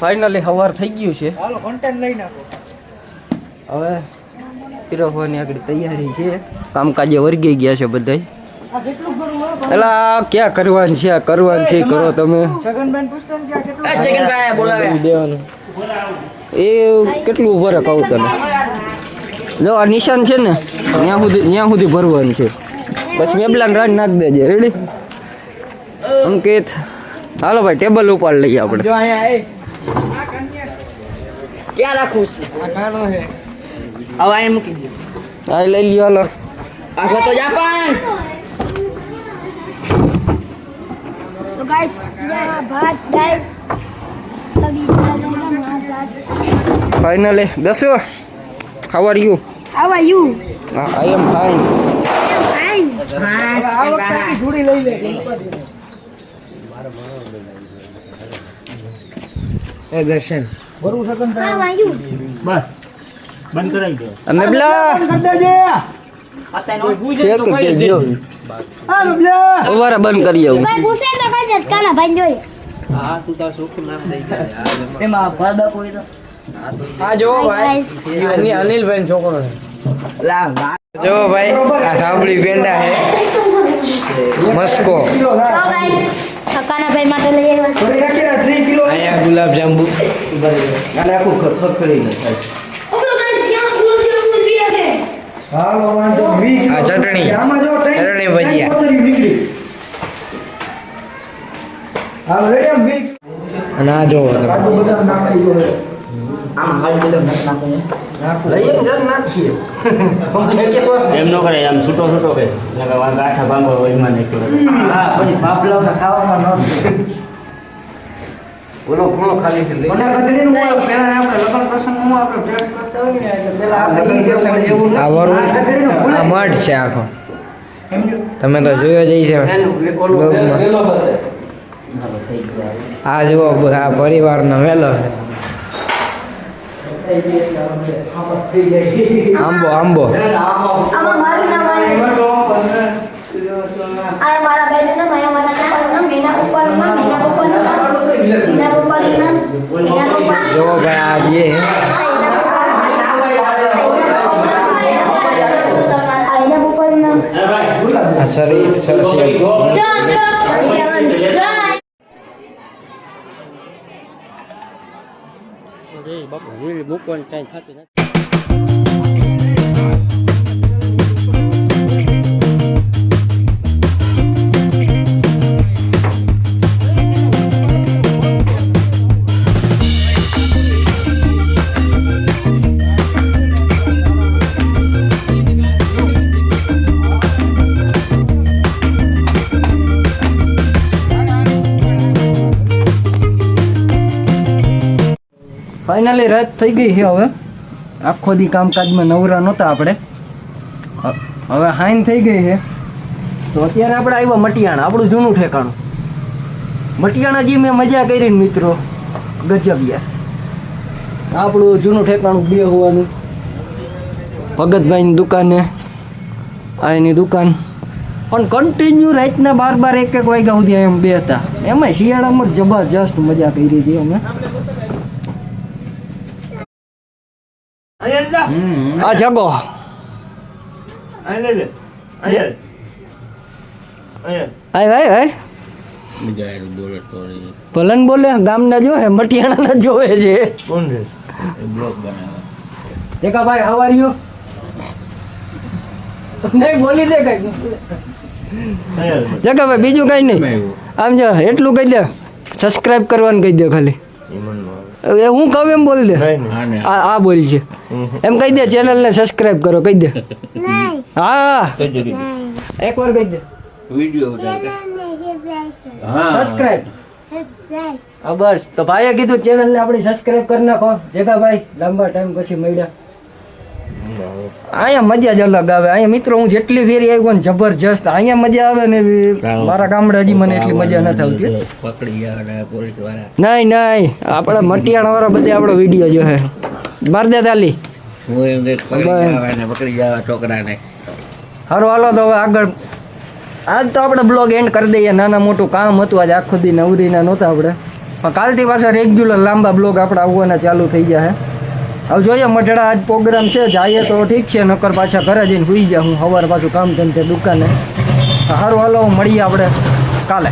Finally સવાર થઈ ગયું છે. હાલો કન્ટેન્ટ લઈ નાખો. હવે પીરવવાની આગળ તૈયારી છે. કામકાજે વર્ગી ગયા છે બધાય. આ કેટલું ભરવું હોય એલા ક્યાં કરવાનું છે આ કરવાનું છે કરો તમે. દેવાનું. એ કેટલું ભરે કહું તને? જો આ નિશાન છે ને ત્યાં સુધી ત્યાં સુધી ભરવાનું છે. બસ મેબલાન રાજ નાખ દેજે. રેડી અંકિત. હાલો ભાઈ ટેબલ ઉપાડ લઈએ આપણે. જો અહીંયા એ ક્યાં રાખવું છે? હવે અહીં મૂકી દે. હા લઈ લ્યો લો આગળ તો જાપાન તો ગાઈસ જરા are you how are you I am fine I am fine હા આવક જોડી લઈ લે. એ દર્શન. બરું you? મેબલા છે તો હા બબલા ઉવારા બંધ કરી આવું. ભાઈ પૂછે તો કઈ દે કાના ભાઈ એમાં ભાદા કોઈ તો આ જો ભાઈ. અનિલ અનિલભાઈ છોકરો છે. લા જો ભાઈ આ સાંભળી પેંડા હે મસ્કો. તો ગાઈસ કાના ભાઈ માટે લઈ આવ્યા છે. અહીંયા ગુલાબ જાંબુ. અને આખું વાંધો વીસ આ ચટણી. આમાં જો ચટણી ભજીયા. અને આ જોવો તમે લઈએ ને નાખીએ. એમ ન કરે આમ છૂટો છૂટો કે. ગાંઠા ભાંગો હોય એમાં નાખ્યો હા પછી બાપલા ખાવામાં ન ઓલો ખૂણો ખાલી છે મને ખજડીનું બોલો, પહેલા આપણે લગ્ન પ્રસંગમાં આપણે ટેસ્ટ કરતા હોય ને એટલે પહેલા આ લગ્ન પ્રસંગ જેવું આ વરું આ મઠ છે આખો. તમે તો જોયો જઈ છે આ જુઓ આ પરિવારનો વેલો છે. આંબો આંબો આમાં મારું નામ આવે આ મારા ભાઈનું નામ આ મારા પપ્પાનું નામ એના પપ્પાનું નામ એના પપ્પાનું નામ એના પપ્પાનું નામ એના પપ્પાનું જો ભાઈ આ જે આ એના પપ્પાનું નામ આ શરીર સરસિયા John, John, John. મૂકવાનું ટાઈમ થતી નથી ફાઇનલી રાત થઈ ગઈ છે હવે. આખો દી કામકાજમાં નવરા નહોતા આપણે. હવે હાઈન થઈ ગઈ છે. તો અત્યારે આપણે આવ્યા મટિયાણા, આપણું જૂનું ઠેકાણું. મટિયાણા જી મેં મજા કરી મિત્રો, ગજબિયા. આપણું જૂનું ઠેકાણું બે હોવાનું. ભગતભાઈની દુકાને આ એની દુકાન. પણ કન્ટિન્યુ રાતના બાર બાર એક એક વાગ્યા સુધી એમ બે હતા. એમાં શિયાળામાં જબરજસ્ત મજા કરી હતી અમે. આ જગો હાય ભાઈ ભાઈ ભલન બોલે ગામના જો હે મટિયાણા જોવે છે? દેખા ભાઈ હાવ આર યુ નહીં બોલી દે કઈ જગા ભાઈ બીજું કઈ નહીં. આમ જો એટલું કહી દે. સબસ્ક્રાઇબ કરવાનું કહી દે ખાલી. એ હું કહું એમ બોલી દે. આ આ બોલ છે. એમ કહી દે ચેનલ ને સબસ્ક્રાઇબ કરો કહી દે. હા એક વાર કહી દે. સબસ્ક્રાઇબ હા. બસ. તો ભાઈએ કીધું ચેનલ ને આપણી સબસ્ક્રાઇબ કરી નાખો. જેગા ભાઈ લાંબા ટાઈમ પછી મળ્યા. અહીંયા મજા જ અલગ આવે. અહીંયા મિત્રો હું જેટલી ફેરી આવ્યો ને જબરજસ્ત અહીંયા મજા આવે ને મારા ગામડે હજી મને એટલી મજા નથી આવતી નહીં નહીં આપણા મટિયાણા વાળા બધે આપણો વીડિયો જો હે. માર દે તાલી. હું પકડી છોકરાને. હારું હાલો તો હવે આગળ. આજ તો આપણે બ્લોગ એન્ડ કરી દઈએ. નાના મોટું કામ હતું આજ આખો દી નવરીના નહોતા આપણે. પણ કાલથી પાછા રેગ્યુલર લાંબા બ્લોગ આપણે આવવાના ચાલુ થઈ ગયા છે હવે જોઈએ, મઢડા આજ પ્રોગ્રામ છે, જઈએ તો ઠીક છે, નકર પાછા ઘરે જઈને સુઈ જાઉં હું. સવારે પાછું કામ ધંધે, દુકાને. સારું હાલો, મળીએ આપણે કાલે.